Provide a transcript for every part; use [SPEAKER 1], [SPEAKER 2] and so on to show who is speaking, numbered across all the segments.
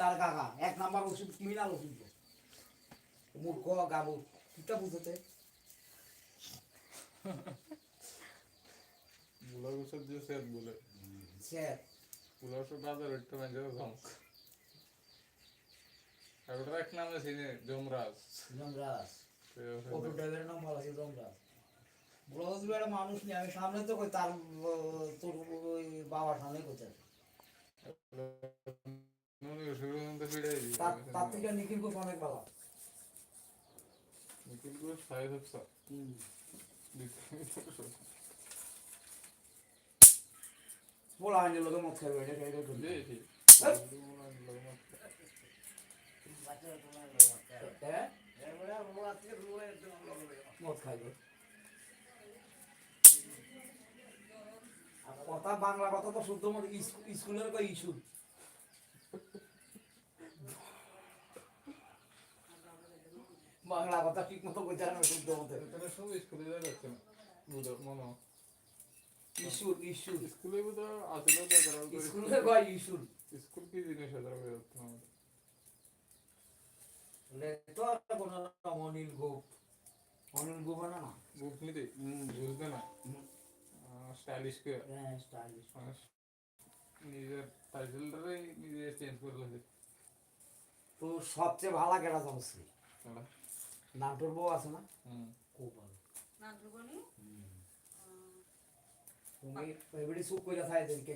[SPEAKER 1] তার কাকা এক নাম্বার ওষুধ ক্রিমিনাল ওষুধ। মূর্খ গাবু কিটা বুঝতে?
[SPEAKER 2] বুলার ওষুধ দিয়ে সেট বলে।
[SPEAKER 1] সে
[SPEAKER 2] বুলার ওষুধ বাজার একটু মেজে ধমক আর ওটা এক নামে চিনি যমরাজ।
[SPEAKER 1] অটো ড্রাইভারের নাম বলা আছে ব্রজ একটা মানুষ নিয়ে আমি সামনে তো কই তার তোর বাবার সামনে করতে তার তার থেকে নিখিল কোষ অনেক ভালো।
[SPEAKER 2] নিখিল ঘোষ সাড়ে সাতশো।
[SPEAKER 1] হুম। বলা হয়নি লোকে মত খাবে এটা এটা করবে হ্যাঁ? মদ খাইবে। কথা বাংলা কথা তো শুদ্ধ মতো স্কুলের কই ইস্যু? বাংলা কথা ঠিক মতো কইতে না মতো
[SPEAKER 2] এখানে সব স্কুলে যাচ্ছে না? বুধ মনে।
[SPEAKER 1] ইস্যু ইস্যু
[SPEAKER 2] স্কুলে বুধ আসলে
[SPEAKER 1] কই ইস্যু
[SPEAKER 2] স্কুল কি জিনিস আমাদের।
[SPEAKER 1] তো কোন অনিল গোপ। অনিল গোপ না? না
[SPEAKER 2] বুক নিতে বুঝবে না। স্টাইলিশ কে?
[SPEAKER 1] হ্যাঁ স্টাইলিশ
[SPEAKER 2] মানে নিজের টাইটেলটারে নিজে চেঞ্জ করে
[SPEAKER 1] তো সবচেয়ে ভালো কেটা
[SPEAKER 2] ওটা
[SPEAKER 1] নাটোর বউ আছে না? খুব ভালো। তুমি এবারে করে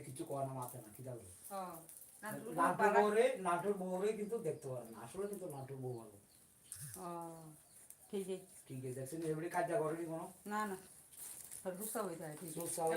[SPEAKER 1] কিছু কয় না মাথা না কি যাবে নাটোর বউরে নাটোর বউরে কিন্তু দেখতে পারে না। আসলে কিন্তু নাটোর বউ ভালো।
[SPEAKER 3] ও ঠিক আছে
[SPEAKER 1] ঠিক আছে দেখছেন? এবারে কাজটা করেনি কোনো?
[SPEAKER 3] না না। হয় ঠিক আছে
[SPEAKER 1] সুস্বাভাবিক